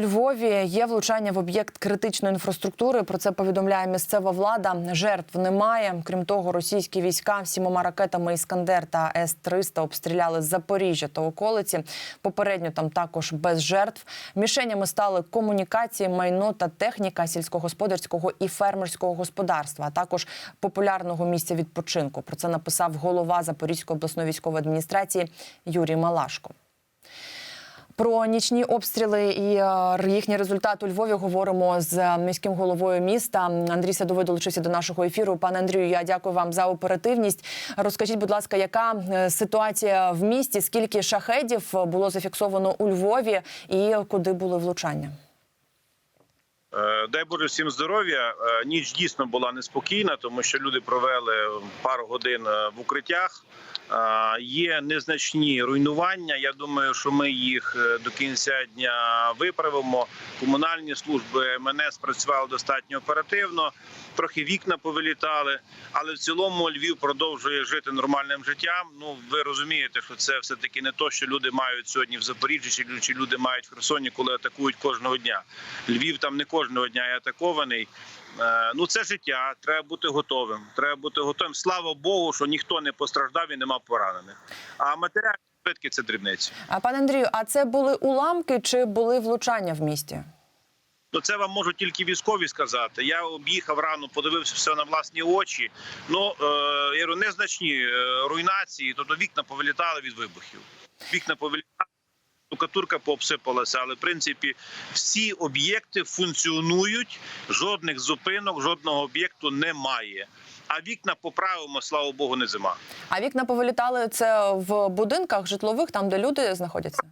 Львові є влучання в об'єкт критичної інфраструктури. Про це повідомляє місцева влада. Жертв немає. Крім того, російські війська сімома ракетами Іскандер та С-300 обстріляли Запоріжжя та околиці. Попередньо там також без жертв. Мішенями стали комунікації, майно та техніка сільськогосподарського і фермерського господарства, а також популярного місця відпочинку. Про це написав голова Запорізької обласної військової адміністрації Юрій Малашко. Про нічні обстріли і їхній їхні результати у Львові говоримо з міським головою міста. Андрій Садовий долучився до нашого ефіру. Пане Андрію, я дякую вам за оперативність. Розкажіть, будь ласка, яка е, ситуація в місті? Скільки шахедів було зафіксовано у Львові, і куди були влучання? Е, Дай Боже всім здоров'я. Е, Ніч дійсно була неспокійна, тому що люди провели пару годин е, в укриттях. Є незначні руйнування. Я думаю, що ми їх до кінця дня виправимо. Комунальні служби МНС спрацювали достатньо оперативно. Трохи вікна повилітали, але в цілому Львів продовжує жити нормальним життям. Ну ви розумієте, що це все таки не то, що люди мають сьогодні в Запоріжжі, чи люди мають в Херсоні, коли атакують кожного дня. Львів там не кожного дня є атакований. Е, Ну це життя. Треба бути готовим. Треба бути готовим. Слава Богу, що ніхто не постраждав і нема поранених. А матеріальні збитки це дрібниці. А пане Андрію, а це були уламки чи були влучання в місті? Ну, це вам можуть тільки військові сказати. Я об'їхав рано, подивився все на власні очі. Ну е, я говорю, незначні е, руйнації, тобто вікна повилітали від вибухів. Вікна повилітали. Штукатурка пообсипалася, але в принципі всі об'єкти функціонують. Жодних зупинок, жодного об'єкту немає. А вікна поправимо, слава Богу, не зима. А вікна повилітали це в будинках житлових, там де люди знаходяться?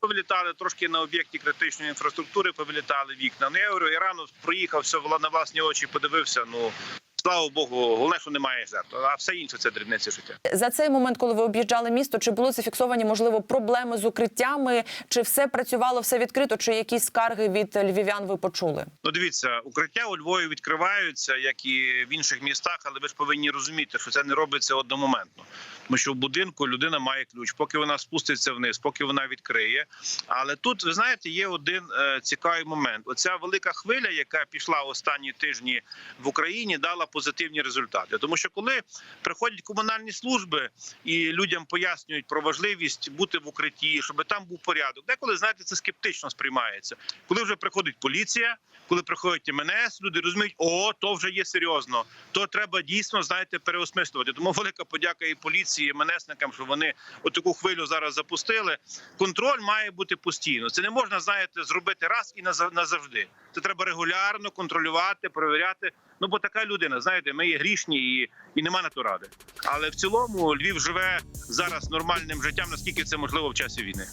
Повилітали трошки на об'єкті критичної інфраструктури, повилітали вікна. Ну я говорю, я рано проїхав все на власні очі, подивився. Ну слава Богу, головне, що немає жертв, а все інше це дрібниці життя. За цей момент, коли ви об'їжджали місто, чи були зафіксовані можливо проблеми з укриттями? Чи все працювало, все відкрито? Чи якісь скарги від львів'ян ви почули? Ну, дивіться, укриття у Львові відкриваються, як і в інших містах, але ви ж повинні розуміти, що це не робиться одномоментно. Тому що в будинку людина має ключ, поки вона спуститься вниз, поки вона відкриє. Але тут ви знаєте, є один е, цікавий момент. Оця велика хвиля, яка пішла останні тижні в Україні, дала позитивні результати. Тому що коли приходять комунальні служби і людям пояснюють про важливість бути в укритті, щоб там був порядок, деколи знаєте, це скептично сприймається. Коли вже приходить поліція, коли приходить МНС, люди розуміють, о, то вже є серйозно. То треба дійсно знаєте переосмислювати. Тому велика подяка і поліції, і МНСникам, що вони отаку хвилю зараз запустили. Контроль має бути постійно. Це не можна знаєте зробити раз і назав- назавжди. Це треба регулярно контролювати, перевіряти. Ну бо така людина, знаєте, ми є грішні і, і нема на то ради. Але в цілому Львів живе зараз нормальним життям, наскільки це можливо в часі війни.